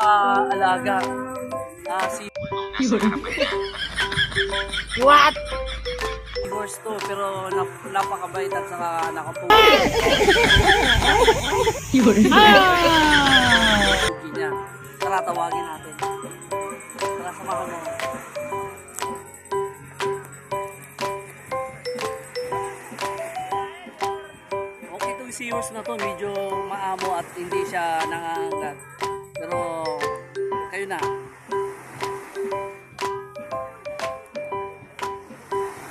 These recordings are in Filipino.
Ah, alaga. Ah, si What? horse to, pero nap napakabait at saka nakapuwi. Pugi niya. Tara, tawagin natin. Tara, samahan mo. Okay itong seahorse na to, medyo maamo at hindi siya nangangagat. Pero, kayo na.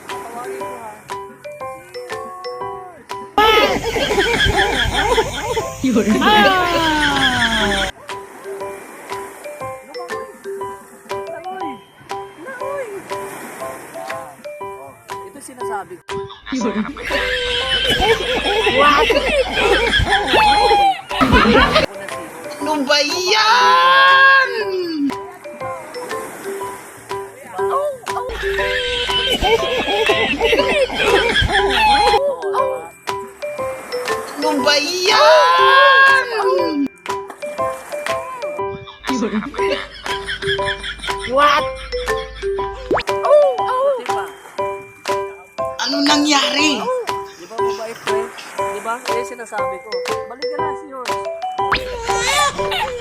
Tawagin ko ha. Oh, Ito sinasabi ko. Si Ano ba yan? Ano ba yan? What? Ano nangyari? Di ba mabait ko eh? Di ba? Eh sinasabi ko. Balik ka na si Horse.